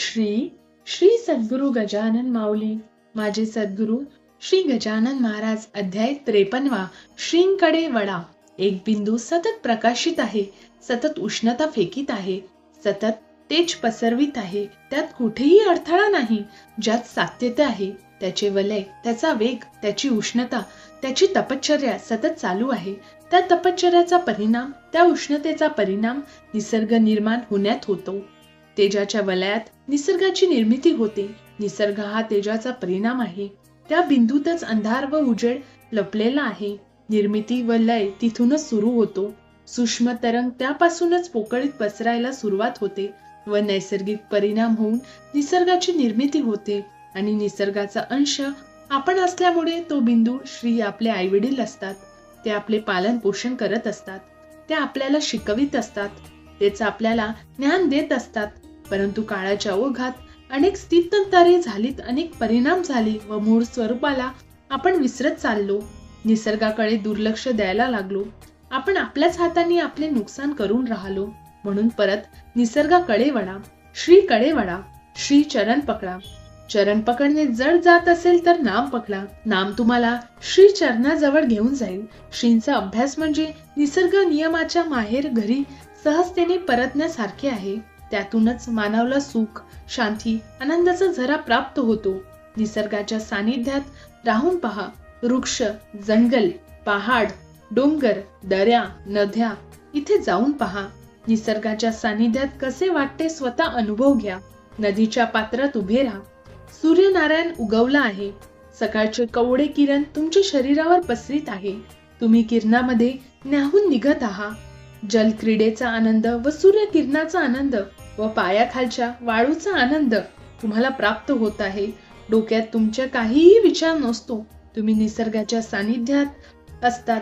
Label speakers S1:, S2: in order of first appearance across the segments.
S1: श्री श्री सद्गुरु गजानन माऊली. माझे सद्गुरु श्री गजानन महाराज अध्याय त्रेपन्नवा श्रींकडे वडा एक बिंदू सतत प्रकाशित आहे सतत उष्णता फेकीत आहे सतत तेज पसरवित आहे त्यात कुठेही अडथळा नाही ज्यात सात्यता आहे त्याचे वलय त्याचा वेग त्याची उष्णता त्याची तपश्चर्या सतत चालू आहे. त्या तपश्चर्याचा परिणाम त्या उष्णतेचा परिणाम निसर्ग निर्माण होण्यात होतो. तेजाच्या वलयात निसर्गाची निर्मिती होते. निसर्ग हा तेजाचा परिणाम आहे. त्या बिंदूतच अंधार व उजेड लपलेला आहे. निर्मिती व लय तिथूनच सुरू होतो. सूक्ष्म तरंग त्यापासूनच पोकळीत पसरायला सुरुवात होते व नैसर्गिक परिणाम होऊन निसर्गाची निर्मिती होते आणि निसर्गाचा अंश आपण असल्यामुळे तो बिंदू श्री आपले आईवडील असतात. ते आपले पालन पोषण करत असतात. ते आपल्याला शिकवित असतात. तेच आपल्याला ज्ञान देत असतात. परंतु काळाच्या ओघात अनेक स्थित्यंतरे झालीत अनेक परिणाम झाले व मूळ स्वरूपाला आपण विसरत चाललो. निसर्गाकडे दुर्लक्ष द्यायला लागलो. आपण आपल्याच हाताने आपले नुकसान करून राहलो. म्हणून परत निसर्गाकडे वळा श्रीकडे वळा श्री चरण पकडा. चरण पकडणे जड जात असेल तर नाम पकडा. नाम तुम्हाला श्री चरणाजवळ घेऊन जाईल. श्रींचा अभ्यास म्हणजे निसर्ग नियमाच्या माहेर घरी सहजतेने परतण्यासारखे आहे. त्यातूनच मानवला सुख शांती आनंदाचा झरा प्राप्त होतो. निसर्गाच्या सानिध्यात राहून पहा. वृक्ष जंगल पहाड डोंगर दऱ्या नद्या इथे जाऊन पहा. निसर्गाच्या सानिध्यात कसे वाटते स्वतः अनुभव घ्या. नदीच्या पात्रात उभे राहा. सूर्यनारायण उगवला आहे. सकाळचे कवडे किरण तुमच्या शरीरावर पसरित आहे. तुम्ही किरणामध्ये न्याहून निघत आहात. जल क्रीडेचा आनंद व सूर्य किरणाचा आनंद व पायाखालच्या वाळूचा आनंद तुम्हाला प्राप्त होत आहे. डोक्यात तुमच्या काहीही विचार नसतो. तुम्ही निसर्गाच्या सानिध्यात असतात.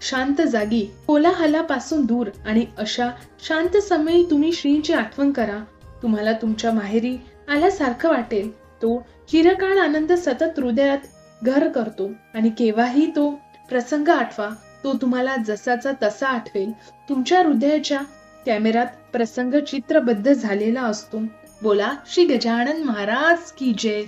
S1: शांत जागी कोलाहलापासून दूर आणि अशा शांत समयी तुम्ही श्रींची आठवण करा. तुम्हाला तुमच्या माहेरी आल्यासारखं वाटेल. तो चिरकाळ आनंद सतत हृदयात घर करतो आणि केव्हाही तो प्रसंग आठवा. तो तुम्हाला जसाचा तसा आठवेल. तुमच्या हृदयाच्या कॅमेरात प्रसंग चित्रबद्ध झालेला असतो. बोला श्री गजानन महाराज की जय.